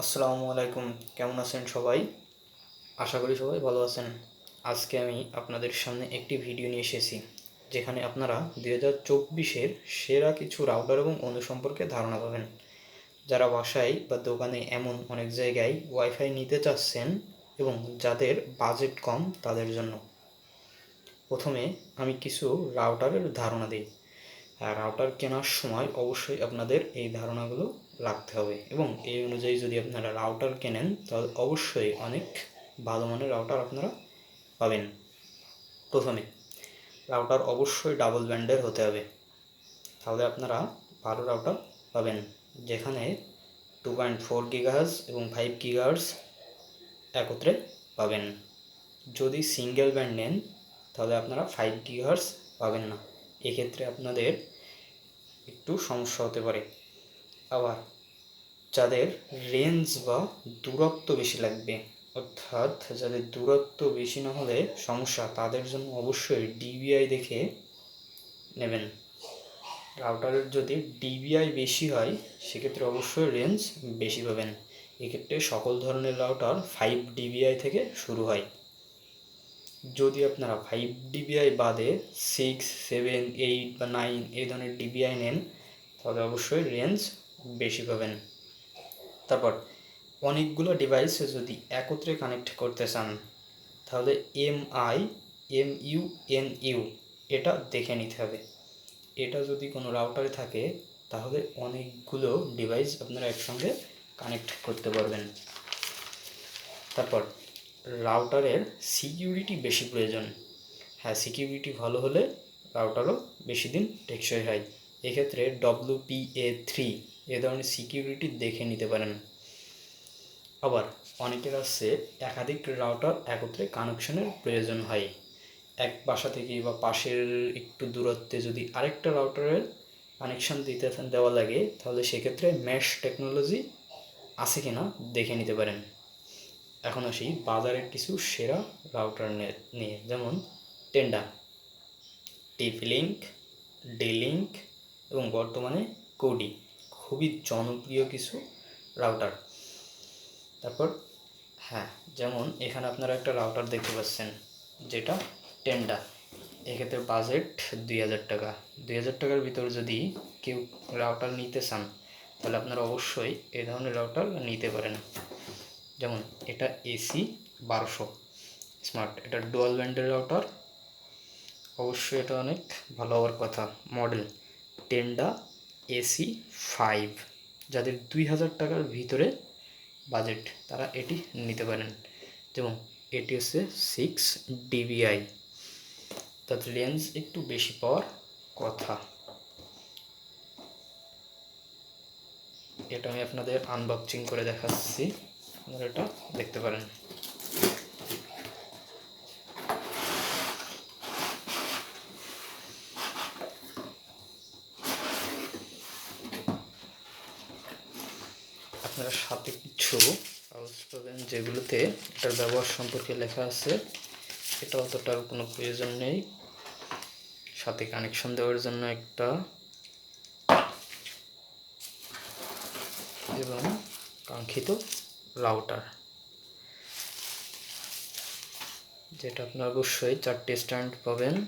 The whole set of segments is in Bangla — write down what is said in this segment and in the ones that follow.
আসসালামু আলাইকুম। কেমন আছেন সবাই? আশা করি সবাই ভালো আছেন। আজকে আমি আপনাদের সামনে একটি ভিডিও নিয়ে এসেছি, যেখানে আপনারা দুই হাজার চব্বিশের সেরা কিছু রাউটার এবং অনু সম্পর্কে ধারণা পাবেন। যারা বাসায় বা দোকানে এমন অনেক জায়গায় ওয়াইফাই নিতে চাচ্ছেন এবং যাদের বাজেট কম তাদের জন্য। প্রথমে আমি কিছু রাউটারের ধারণা দিই। রাউটার কেনার সময় অবশ্যই আপনাদের এই ধারণাগুলো রাখতে হবে। এবং এই অনুযায়ী যদি আপনারা রাউটার কেনেন, তাহলে অবশ্যই অনেক ভালো মানের রাউটার আপনারা পাবেন। প্রথমে রাউটার অবশ্যই ডাবল ব্যান্ডের হতে হবে। তাহলে আপনারা ভালো রাউটার পাবেন, যেখানে টু পয়েন্ট ফোর গিগাহার্স এবং ফাইভ গিগাহার্স একত্রে পাবেন। যদি সিঙ্গেল ব্যান্ড নেন, তাহলে আপনারা ফাইভ গিগাহার্স পাবেন না। এক্ষেত্রে আপনাদের একটু সমস্যা হতে পারে। আবার যাদের রেঞ্জ বা দূরত্ব বেশি লাগবে, অর্থাৎ যাদের দূরত্ব বেশি না হলে সমস্যা, তাদের জন্য অবশ্যই ডিবিআই দেখে নেবেন। রাউটারের যদি ডিবিআই বেশি হয়, সেক্ষেত্রে অবশ্যই রেঞ্জ বেশি পাবেন। এক্ষেত্রে সকল ধরনের রাউটার ফাইভ ডিবিআই থেকে শুরু হয়। যদি আপনারা ফাইভ ডিবিআই বাদে সিক্স সেভেন এইট বা নাইন এই ধরনের ডিবিআই নেন, তাহলে অবশ্যই রেঞ্জ বেশি পাবেন। অনেকগুলো ডিভাইস যদি একত্রে কানেক্ট করতে চান, তাহলে M I M U N U এটা দেখে নিতে হবে। এটা যদি কোনো রাউটারে থাকে, তাহলে অনেকগুলো ডিভাইস আপনারা একসঙ্গে কানেক্ট করতে পারবেন। তারপর রাউটারের সিকিউরিটি বেশি প্রয়োজন। হ্যাঁ সিকিউরিটি ভালো হলে রাউটারও বেশি দিন টেকসই হয়। এক্ষেত্রে ডব্লিউ পি এ থ্রি এ ধরনের সিকিউরিটি দেখে নিতে পারেন। আবার অনেকের আছে, একাধিক রাউটার একত্রে কানেকশনের প্রয়োজন হয়। এক বাসা থেকে বা পাশের একটু দূরত্বে যদি আরেকটা রাউটারের কানেকশন দিতে দেওয়া লাগে, তাহলে সেক্ষেত্রে ম্যাশ টেকনোলজি আছে কিনা দেখে নিতে পারেন। এখন আসি বাজারের কিছু সেরা রাউটার নিয়ে, যেমন Tenda TP link D link এবং বর্তমানে কোডি খুবই জনপ্রিয় কিছু রাউটার তারপর হ্যাঁ যেমন এখানে আপনারা একটা রাউটার দেখতে পাচ্ছেন, যেটা টেন্ডা এক্ষেত্রে বাজেট দুই হাজার টাকা। দুই হাজার টাকার ভিতর যদি কেউ রাউটার নিতে চান, তাহলে আপনারা অবশ্যই এ ধরনের রাউটার নিতে পারেন। যেমন, এটা এসি বারোশো স্মার্ট এটা ডুয়াল ব্যান্ডের রাউটার অবশ্যই এটা অনেক ভালো হওয়ার কথা। মডেল টেন্ডা এসি ফাইভ, যাদের দুই হাজার টাকার ভিতরে বাজেট, তারা এটি নিতে পারেন। যেমন, এটি হচ্ছে সিক্স ডিবিআই। তার লেন্স একটু বেশি পাওয়ার কথা। এটা আমি আপনাদের আনবক্সিং করে দেখাচ্ছি। আপনারা এটা দেখতে পারেন। আপনারা সাথে কিছু কাগজ পাবেন যেগুলোতে এটার ব্যবহার সম্পর্কে লেখা আছে। এটা অতটার কোনো প্রয়োজন নেই। সাথে কানেকশন দেওয়ার জন্য একটা। এবং কাঙ্ক্ষিত রাউটার যেটা আপনার অবশ্যই চারটে স্ট্যান্ড পাবেন।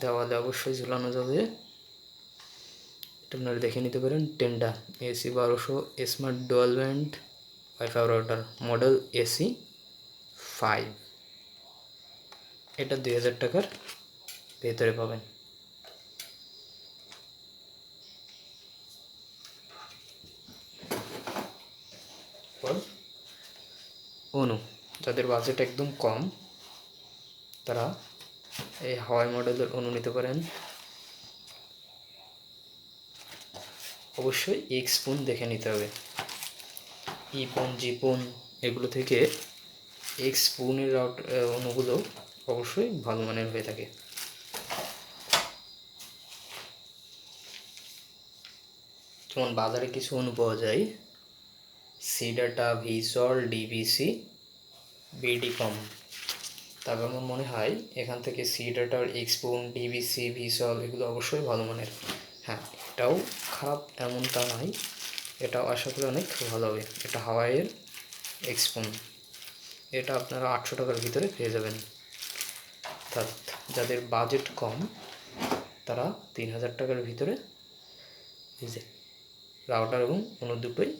দেওয়ালে অবশ্যই ঝুলানো যাবে। আপনারা দেখে নিতে পারেন। টেন্ডা এসি বারোশো smart dual band WiFi router model AC five এটা দুই হাজার টাকার ভেতরে পাবেন। অনু, যাদের বাজেট একদম কম, তারা এই হাওয়াই মডেলের অনু নিতে পারেন। অবশ্যই এক স্পুন দেখে নিতে হবে। ই পুন জি পুন এগুলো থেকে এক স্পুনের রাউট অনুগুলো অবশ্যই ভালো মানের হয়ে থাকে। যেমন বাজারে কিছু অনু পাওয়া যায় সিডাটা ভিসল ডিবিসি বিডিকম তবে আমার মনে হয় এখান থেকে সিডাটার এক্সপোন ডিবিসি ভিসল এগুলো অবশ্যই ভালো মানের। হ্যাঁ এটাও খারাপ এমনটা নয়। এটা আশা করি অনেক ভালো হবে। এটা হাওয়াইয়ের এক্সপন এটা আপনারা আটশো টাকার ভিতরে পেয়ে যাবেন। অর্থাৎ যাদের বাজেট কম, তারা তিন হাজার টাকার ভিতরে যে রাউটার এবং অন্য দুটোই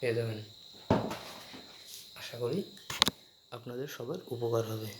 পেয়ে যাবেন। আশা করি আপনাদের সবার উপকার হবে।